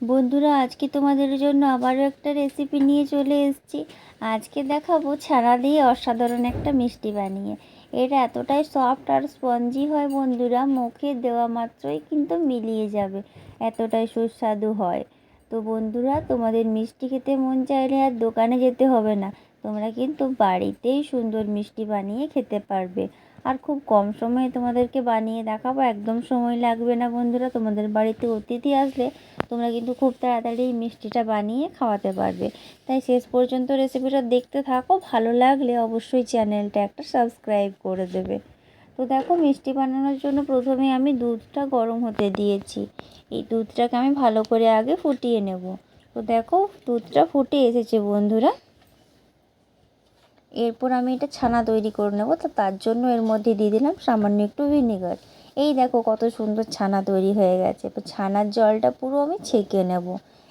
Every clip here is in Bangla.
বন্ধুরা, আজকে তোমাদের জন্য আবারও একটা রেসিপি নিয়ে চলে এসেছি। আজকে দেখাবো ছানা দিয়ে অসাধারণ একটা মিষ্টি বানিয়ে। এটা এতটাই সফট আর স্পঞ্জি হয় বন্ধুরা, মুখে দেওয়া মাত্রই কিন্তু মিলিয়ে যাবে, এতটাই সুস্বাদু হয়। তো বন্ধুরা, তোমাদের মিষ্টি খেতে মন চাইলে আর দোকানে যেতে হবে না, তোমরা কিন্তু বাড়িতেই সুন্দর মিষ্টি বানিয়ে খেতে পারবে। আর খুব কম সময়ে তোমাদেরকে বানিয়ে দেখাবো, একদম সময় লাগবে না বন্ধুরা। তোমাদের বাড়িতে অতিথি আসলে তোমরা কিন্তু খুব তাড়াতাড়ি এই মিষ্টিটা বানিয়ে খাওয়াতে পারবে। তাই শেষ পর্যন্ত রেসিপিটা দেখতে থাকো, ভালো লাগলে অবশ্যই চ্যানেলটা একটা সাবস্ক্রাইব করে দেবে। তো দেখো, মিষ্টি বানানোর জন্য প্রথমে আমি দুধটা গরম হতে দিয়েছি। এই দুধটাকে আমি ভালো করে আগে ফুটিয়ে নেব। তো দেখো, দুধটা ফুটে এসেছে বন্ধুরা। এরপর আমি এটা ছানা তৈরি করে নেব, তো তার জন্য এর মধ্যে দিয়ে দিলাম সামান্য একটু ভিনেগার। এই দেখো কত সুন্দর ছানা তৈরি হয়ে গেছে। তো ছানার জলটা পুরো আমি ছেঁকে নেব,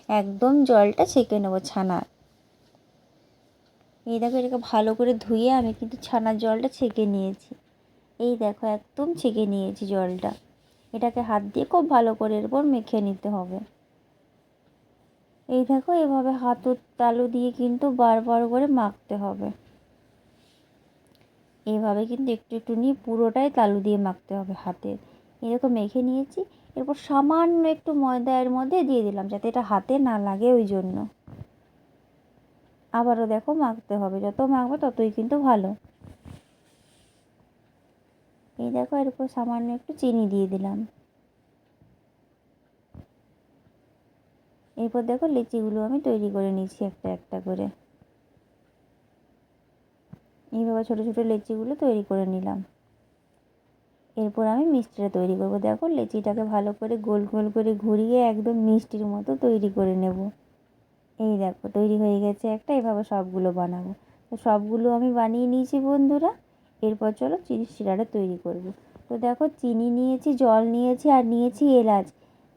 একদম জলটা ছেঁকে নেব ছানার। এই দেখো এটাকে ভালো করে ধুয়ে আমি কিন্তু ছানার জলটা ছেঁকে নিয়েছি। এই দেখো একদম ছেঁকে নিয়েছি জলটা। এটাকে হাত দিয়ে খুব ভালো করে এরপর মেখে নিতে হবে। এই দেখো এভাবে হাতের তালু দিয়ে কিন্তু বারবার করে মাখতে হবে। এইভাবে কিন্তু একটু একটু নিয়ে পুরোটাই তালু দিয়ে মাখতে হবে হাতে। এরকম মেখে নিয়েছি, এরপর সামান্য একটু ময়দা এর মধ্যে দিয়ে দিলাম যাতে এটা হাতে না লাগে ওই জন্য। আবারও দেখো মাখতে হবে, যত মাখবে ততই কিন্তু ভালো। এই দেখো, এরপর সামান্য একটু চিনি দিয়ে দিলাম। এরপর দেখো লিচিগুলো আমি তৈরি করে নিচ্ছি একটা একটা করে। এইভাবে ছোটো ছোটো লেচিগুলো তৈরি করে নিলাম। এরপর আমি মিষ্টিটা তৈরি করব। দেখো লেচিটাকে ভালো করে গোল গোল করে ঘুরিয়ে একদম মিষ্টির মতো তৈরি করে নেব। এই দেখো, তৈরি হয়ে গেছে একটা, এভাবে সবগুলো বানাবো। তো সবগুলো আমি বানিয়ে নিয়েছি বন্ধুরা। এরপর চলো চিনি শিরাটা তৈরি করব। তো দেখো চিনি নিয়েছি, জল নিয়েছি আর নিয়েছি এলাচ।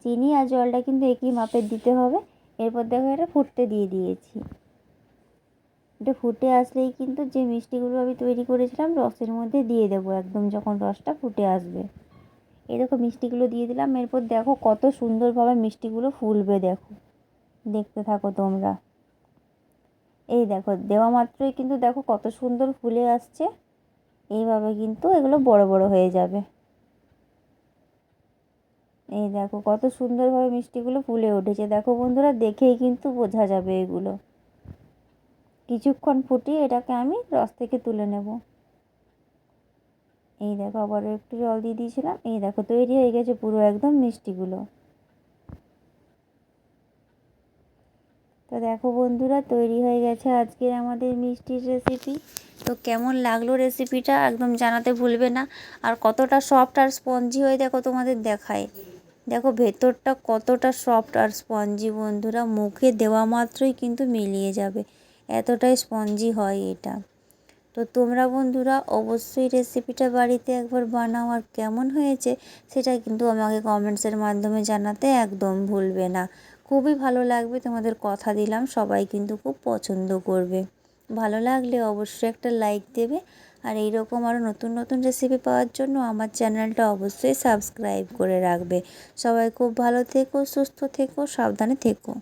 চিনি আর জলটা কিন্তু একই মাপের দিতে হবে। এরপর দেখো এটা ফুটতে দিয়ে দিয়েছি। এটা ফুটে আসলেই কিন্তু যে মিষ্টিগুলো আমি তৈরি করেছিলাম রসের মধ্যে দিয়ে দেবো একদম যখন রসটা ফুটে আসবে। এই দেখো মিষ্টিগুলো দিয়ে দিলাম, এরপর দেখো কত সুন্দরভাবে মিষ্টিগুলো ফুলবে দেখো। দেখতে থাকো তোমরা। এই দেখো, দেওয়া মাত্রই কিন্তু দেখো কত সুন্দর ফুলে আসছে। এইভাবে কিন্তু এগুলো বড় বড় হয়ে যাবে। এই দেখো কত সুন্দরভাবে মিষ্টিগুলো ফুলে উঠেছে। দেখো বন্ধুরা, দেখেই কিন্তু বোঝা যাবে এগুলো। কিছুক্ষণ ফুটিয়ে এটাকে আমি রস থেকে তুলে নেব। এই দেখো আবারও একটু জল দিয়ে দিয়েছিলাম। এই দেখো, তৈরি হয়ে গেছে পুরো একদম মিষ্টিগুলো। তো দেখো বন্ধুরা, তৈরি হয়ে গেছে আজকের আমাদের মিষ্টির রেসিপি তো কেমন লাগল রেসিপিটা একদম জানাতে ভুলবে না। আর কতটা সফট আর স্পঞ্জি হয়ে দেখো তোমাদের দেখায়। দেখো ভেতরটা কতটা সফট আর স্পঞ্জি বন্ধুরা, মুখে দেওয়া মাত্রই কিন্তু মিলিয়ে যাবে। এতটাই স্পঞ্জি হয় এটা। তো তোমরা বন্ধুরা অবশ্যই রেসিপিটা বাড়িতে একবার বানাও আর কেমন হয়েছে সেটা কিন্তু আমাকে কমেন্টসের মাধ্যমে জানাতে একদম ভুলবে না। খুবই ভালো লাগবে তোমাদের কথা দিলাম, সবাই কিন্তু খুব পছন্দ করবে। ভালো লাগলে অবশ্যই একটা লাইক দেবে আর এইরকম আরও নতুন নতুন রেসিপি পাওয়ার জন্য আমার চ্যানেলটা অবশ্যই সাবস্ক্রাইব করে রাখবে। সবাই খুব ভালো থেকো, সুস্থ থেকো, সাবধানে থেকো।